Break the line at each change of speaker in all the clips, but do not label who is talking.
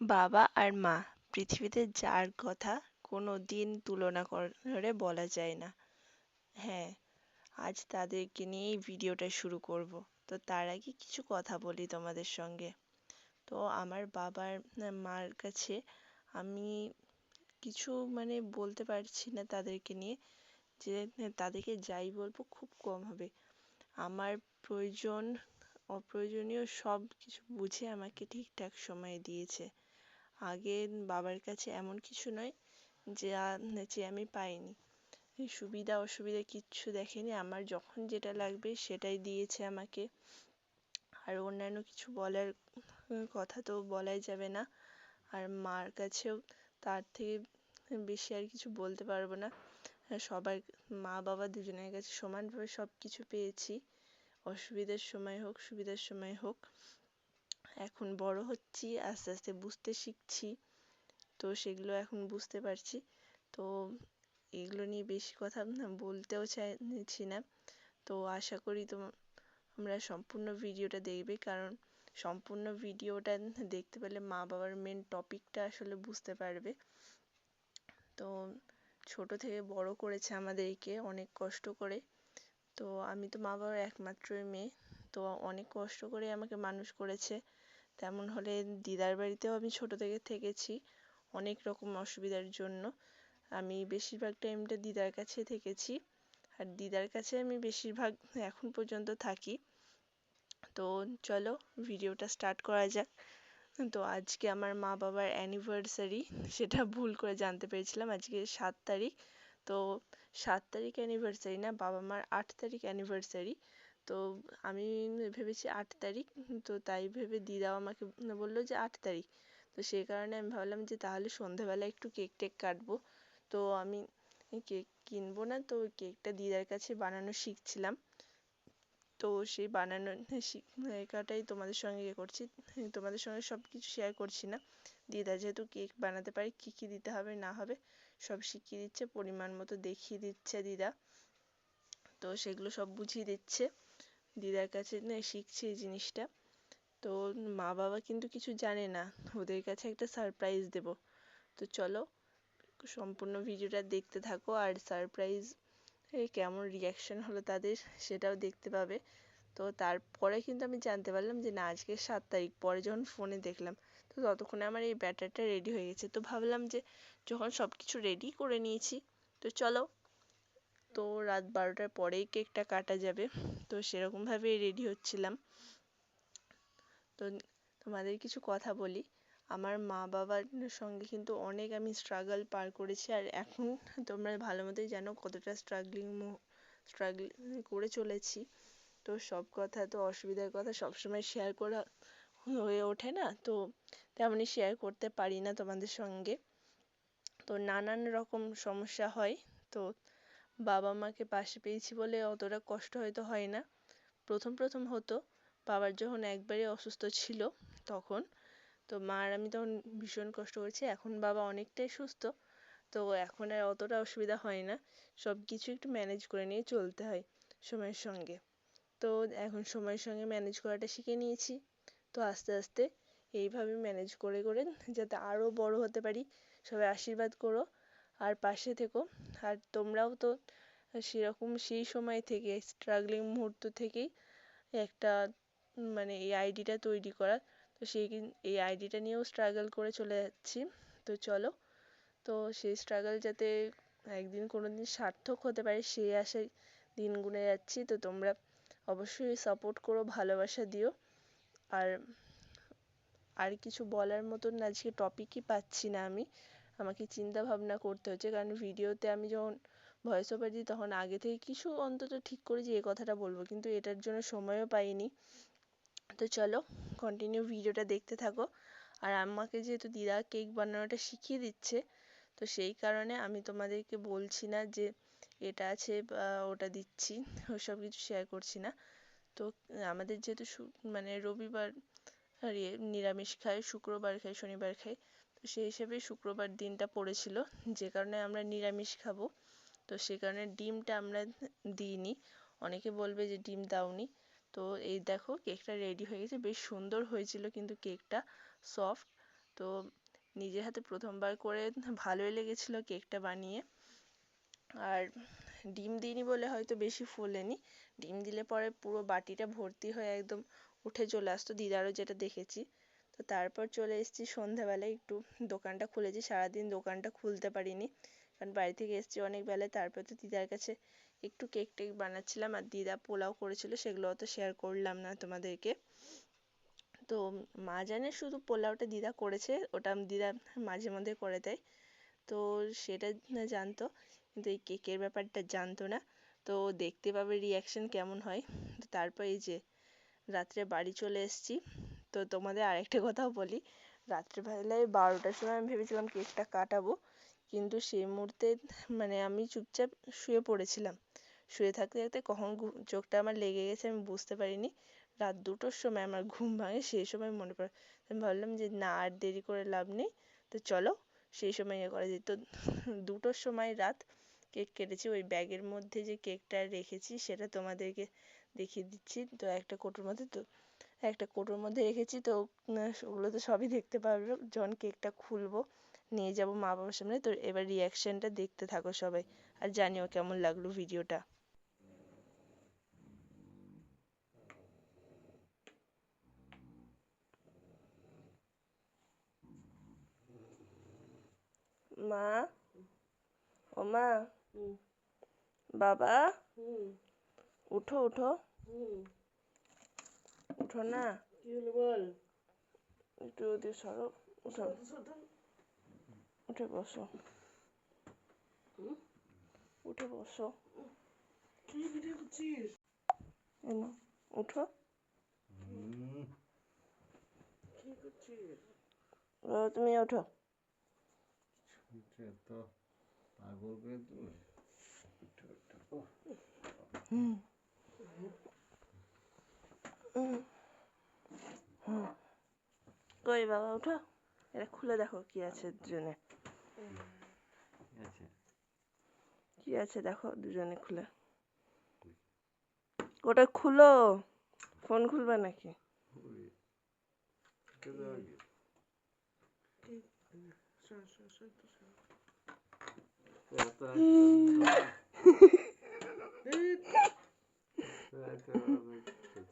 বাবা আর মা পৃথিবীতে যার কথা কোনো দিন তুলনা করে বলা যায় না। হ্যাঁ আজ তাদেরকে নিয়েই ভিডিওটা শুরু করব। তো তার আগে কিছু কথা বলি তোমাদের সঙ্গে। তো আমার বাবার মার কাছে আমি কিছু মানে বলতে পারছি না তাদেরকে নিয়ে যে তাদেরকে যাই বলব খুব কম হবে। আমার প্রয়োজন, অপ্রয়োজনীয় সব কিছু বুঝে আমাকে ঠিকঠাক সময়ে দিয়েছে। আগে বাবার কাছে এমন কিছু নয় যে যে আমি পাইনি। সুবিধা, অসুবিধা কিচ্ছু দেখেনি। আমার যখন যেটা লাগবে সেটাই দিয়েছে আমাকে। আর অন্যান্য কিছু বলার কথা তো বলাই যাবে না। আর মার কাছেও তার থেকে বেশি আর কিছু বলতে পারব না। সবার মা বাবা দুজনের কাছে সমানভাবে সব কিছু পেয়েছি। অসুবিধার সময় হোক, সুবিধার সময় হোক। এখন বড় হচ্ছি, আস্তে আস্তে বুঝতে শিখছি। তো সেগুলো এখন বুঝতে পারছি। তো এগুলো নিয়ে বেশি কথা বলতেও চাইছি না। তো আশা করি তোমরা সম্পূর্ণ ভিডিওটা দেখবে। কারণ সম্পূর্ণ ভিডিওটা দেখতে পেলে মা বাবার মেন টপিকটা আসলে বুঝতে পারবে। তো ছোট থেকে বড় করেছে আমাদেরকে অনেক কষ্ট করে। তো আমি তো মা বাবার একমাত্রই মেয়ে। তো অনেক কষ্ট করে আমাকে মানুষ করেছে। তেমন হলে দিদার বাড়িতেও আমি ছোট থেকে থেকেছি অনেক রকম অসুবিধার জন্য। আমি বেশিরভাগ টাইমটা দিদার কাছে থেকেছি। আর দিদার কাছে আমি বেশিরভাগ এখন পর্যন্ত থাকি। তো চলো ভিডিওটা স্টার্ট করা যাক। তো আজকে আমার মা বাবার অ্যানিভার্সারি সেটা ভুল করে জানতে পেরেছিলাম। আজকে সাত তারিখ। তো সাত তারিখ অ্যানিভার্সারি না বাবা মার আট তারিখ অ্যানিভার্সারি তো আমি ভেবেছি আট তারিখ, তো তাই ভেবে দিদাও আমাকে বলল যে আট তারিখ। তো সেই কারণে আমি ভাবলাম যে তাহলে সন্ধেবেলা একটু কেক টেক কাটবো। তো আমি কেক কিনবো না, তো কেকটা দিদার কাছে বানানো শিখছিলাম। তো সেই বানানো শেখাটাই তোমাদের সঙ্গে ইয়ে করছি, তোমাদের সঙ্গে সব কিছু শেয়ার করছি না। দিদা যেহেতু কেক বানাতে পারে, কী কী দিতে হবে, না হবে, সব শিখিয়ে দিচ্ছে, পরিমাণ মতো দেখিয়ে দিচ্ছে দিদা। তো সেগুলো সব বুঝিয়ে দিচ্ছে। দিদার কাছে না শিখছি এই জিনিসটা। তো মা বাবা কিন্তু কিছু জানে না। ওদের কাছে একটা সারপ্রাইজ দেব। তো চলো, সম্পূর্ণ ভিডিওটা দেখতে থাকো আর সারপ্রাইজ কেমন রিয়াকশন হলো তাদের সেটাও দেখতে পাবে। তো তারপরে কিন্তু আমি জানতে পারলাম যে না, আজকে সাত তারিখ, পরে যখন ফোনে দেখলাম, তো ততক্ষণে আমার এই ব্যাটারটা রেডি হয়ে গেছে। তো ভাবলাম যে যখন সব কিছু রেডি করে নিয়েছি, তো চলো তো রাত বারোটার পরেই কেকটা কাটা যাবে। তো সেরকমভাবেই রেডি হচ্ছিলাম। তো তোমাদের কিছু কথা বলি। আমার মা বাবার সঙ্গে কিন্তু অনেক আমি স্ট্রাগল পার করেছি আর এখন তোমরা ভালো মতোই জানো কতটা স্ট্রাগলিং স্ট্রাগল করে চলেছি। তো সব কথা তো অসুবিধার কথা সবসময় শেয়ার করা হয়ে ওঠে না। তো তেমনই শেয়ার করতে পারি না তোমাদের সঙ্গে। তো নানান রকম সমস্যা হয়। তো বাবা মাকে পাশে পেয়েছি বলে অতটা কষ্ট হয়তো হয় না। প্রথম প্রথম হতো, বাবার যখন একবারে অসুস্থ ছিল তখন, তো মা আর আমি তখন ভীষণ কষ্ট করেছি। এখন বাবা অনেকটাই সুস্থ, তো এখন আর অতটা অসুবিধা হয় না। সব কিছু একটু ম্যানেজ করে নিয়ে চলতে হয় সময়ের সঙ্গে। তো এখন সময়ের সঙ্গে ম্যানেজ করাটা শিখে নিয়েছি। তো আস্তে আস্তে এইভাবে ম্যানেজ করে করে যাতে আরও বড় হতে পারি, সবাই আশীর্বাদ করো। আর পাশে থেকো। আর তোমরাও তো সেরকম সেই সময় থেকে স্ট্রাগলিং মুহূর্ত থেকেই একটা মানে এই আইডিটা তৈরি করা। তো সেই এই আইডিটা নিয়েও স্ট্রাগল করে চলে যাচ্ছি। তো চলো। তো সেই স্ট্রাগল যাতে একদিন কোনো দিন সার্থক হতে পারে, সেই আশায় দিন গুনে যাচ্ছি। তো তোমরা অবশ্যই সাপোর্ট করো, ভালোবাসা দিও। আর আর কিছু বলার মতন আজকে টপিকই পাচ্ছি না আমি। আমাকে চিন্তা ভাবনা করতে হচ্ছে। কারণ ভিডিওতে আমি যখন ভয়েস ওভার দিই, তখন আগে থেকে কিছু অন্তত ঠিক করি যে এ কথাটা বলব। কিন্তু এটার জন্য সময়ও পাইনি। তো চলো কন্টিনিউ ভিডিওটা দেখতে থাকো। আর আমাকে যেহেতু দিদা কেক বানানোটা শিখিয়ে দিচ্ছে, তো সেই কারণে আমি তোমাদেরকে বলছি না যে এটা আছে বা ওটা দিচ্ছি, ওসব কিছু শেয়ার করছি না। তো আমাদের যেহেতু মানে রবিবার ইয়ে নিরামিষ খাই শুক্রবার খাই শনিবার খাই সেই হিসেবে শুক্রবার দিনটা পড়েছিল। যে কারণে আমরা নিরামিষ খাব। তো সে কারণে ডিমটা আমরা দিইনি। অনেকে বলবে যে ডিম দাওনি। তো এই দেখো কেকটা রেডি হয়ে গেছে। বেশ সুন্দর হয়েছিল কিন্তু কেকটা সফট তো নিজের হাতে প্রথমবার করে ভালোই লেগেছিলো কেকটা বানিয়ে। আর ডিম দিইনি বলে হয়তো বেশি ফোলেনি। ডিম দিলে পরে পুরো বাটিটা ভর্তি হয়ে একদম উঠে চলে আসতো। দিদারও যেটা দেখেছি। তো তারপর চলে এসেছি সন্ধ্যাবেলায় একটু দোকানটা খুলেছি, সারাদিন দোকানটা খুলতে পারিনি। কারণ বাড়ি থেকে এসেছি অনেক বেলায়, তারপর তো দিদার কাছে একটু কেক টেক বানাচ্ছিলাম আর দিদা পোলাও করেছিল, সেগুলো অত শেয়ার করলাম না তোমাদেরকে। তো মা জানে শুধু পোলাওটা দিদা করেছে, ওটা দিদা মাঝে মধ্যে করে দেয়। তো সেটা জানতো, কিন্তু এই কেকের ব্যাপারটা জানতো না। তো দেখতে পাবে রিয়াকশান কেমন হয়। তো তারপর এই যে রাত্রে বাড়ি চলে এসেছি। তো তোমাদের আরেকটা কথাও বলি। রাত্রেবেলায় বারোটার সময় আমি ভেবেছিলাম কেকটা কাটাবো, কিন্তু সেই মুহূর্তে মানে আমি চুপচাপ শুয়ে পড়েছিলাম। শুয়ে থাকতে থাকতে কখন চোখটা আমার লেগে গেছে আমি বুঝতে পারিনি। রাত দুটোর সময় আমার ঘুম ভাঙে সেই সময় মনে পড়ে, আমি ভাবলাম যে না, আর দেরি করে লাভ নেই, তো চলো সেই সময় ইয়ে করা যায়। তো দুটোর সময় রাত কেক কেটেছি, ওই ব্যাগের মধ্যে যে কেকটা রেখেছি সেটা তোমাদেরকে দেখিয়ে দিচ্ছি। তো একটা কোটোর মধ্যে তো একটা কোটোর মধ্যে রেখেছি তো ওগুলো তো সবই দেখতে পারবে। যখন কেকটা খুলবো নিয়ে যাব মা বাবার সামনে। তো এবার রিয়াকশানটা দেখতে থাকো সবাই আর জানিও কেমন লাগল ভিডিওটা মা? ও মা? বাবা? উঠো উঠো। উঠো না।
কি হলো বল?
একটু ওদিকে সরো উঠো। উঠে বসো। উঠে বসো।
কি ভিডিও করছিস?
এনো উঠো।
কি করছিস?
তুমি ওঠো।
তো পাগল করে দিল
কই বাবা উঠো এটা খুলে দেখো কি আছে দুজনে।
আছে।
কি আছে দেখো দুজনে খুলে। ওটা খুলো। ফোন খুলবে নাকি?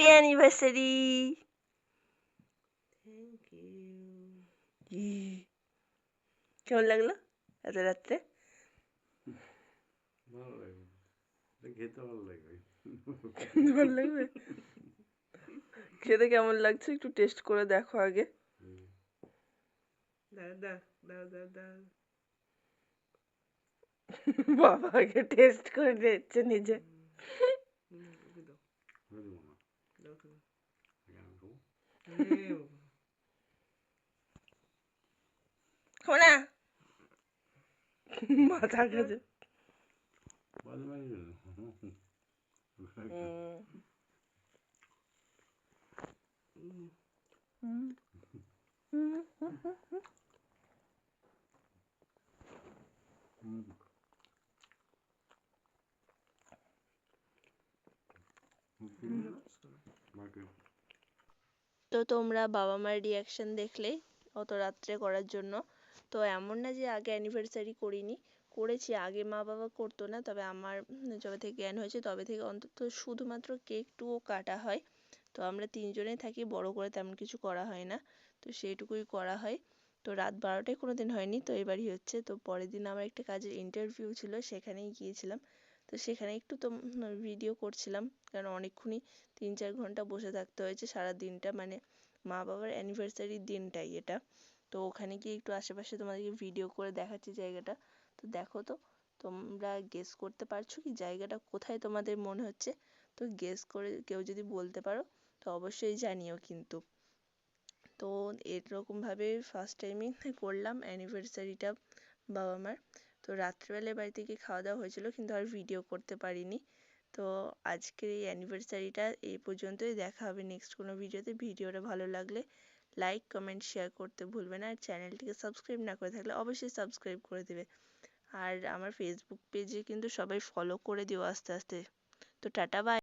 হ্যাপি অ্যানিভার্সারি
থ্যাংক ইউ
কেমন লাগল এত রাত্রে
ভালো লাগবে খেতে ভালো লাগবে
ভালো লাগবে খেতে কেমন লাগছে একটু টেস্ট করে দেখো আগে
দাও দাও দাও
বাবা আগে টেস্ট করে দিচ্ছে নিজে
হুম, ওকে দাও
হয়ে দেবো না
দাও ওকে দাও।
আগে আমি খাব
এ বাবা।
খাব না মাথা কাজে
বাজে মারি
হুম,
হুম বাকি
তো তোমরা বাবা মার রিয়াকশন দেখলে অত রাত্রে করার জন্য। তো এমন না যে আগে অ্যানিভার্সারি করিনি, করেছি। আগে মা বাবা করতো না, তবে আমার যবে থেকে জ্ঞান হয়েছে, তবে থেকে অন্তত শুধুমাত্র কেকটুকু কাটা হয়। তো আমরা তিনজনেই থাকি, বড় করে তেমন কিছু করা হয় না। তো সেইটুকুই করা হয়। তো রাত বারোটায় কোনো দিন হয়নি, তো এবারই হচ্ছে। তো পরের দিন আমার একটা কাজের ইন্টারভিউ ছিল, সেখানেই গিয়েছিলাম। তো সেখানে একটু তো ভিডিও করছিলাম। কারণ অনেকক্ষণই তিন চার ঘণ্টা বসে থাকতে হয়েছে সারা দিনটা মানে মা বাবার অ্যানিভার্সারির দিনটাই এটা। তো ওখানে গিয়ে একটু আশেপাশে তোমাদেরকে ভিডিও করে দেখাচ্ছি জায়গাটা। তো দেখো তো, তোমরা গেস করতে পারছ কি জায়গাটা কোথায় তোমাদের মনে হচ্ছে? তো গেস করে কেউ যদি বলতে পারো, তো অবশ্যই জানিও কিন্তু। তো এরকমভাবে ফার্স্ট টাইমই করলাম অ্যানিভার্সারিটা বাবা মার তো রাত্রেবেলায় বাড়িতে গিয়ে খাওয়া দাওয়া হয়েছিল, কিন্তু আর ভিডিও করতে পারিনি। তো আজকের এই অ্যানিভার্সারিটা এই পর্যন্তই, দেখা হবে নেক্সট কোনো ভিডিওতে ভিডিওটা ভালো লাগলে লাইক কমেন্ট শেয়ার করতে ভুলবে না। আর চ্যানেলটিকে সাবস্ক্রাইব না করে থাকলে অবশ্যই সাবস্ক্রাইব করে দেবে। আর আমার ফেসবুক পেজে কিন্তু সবাই ফলো করে দিও আস্তে আস্তে। তো টাটা বাই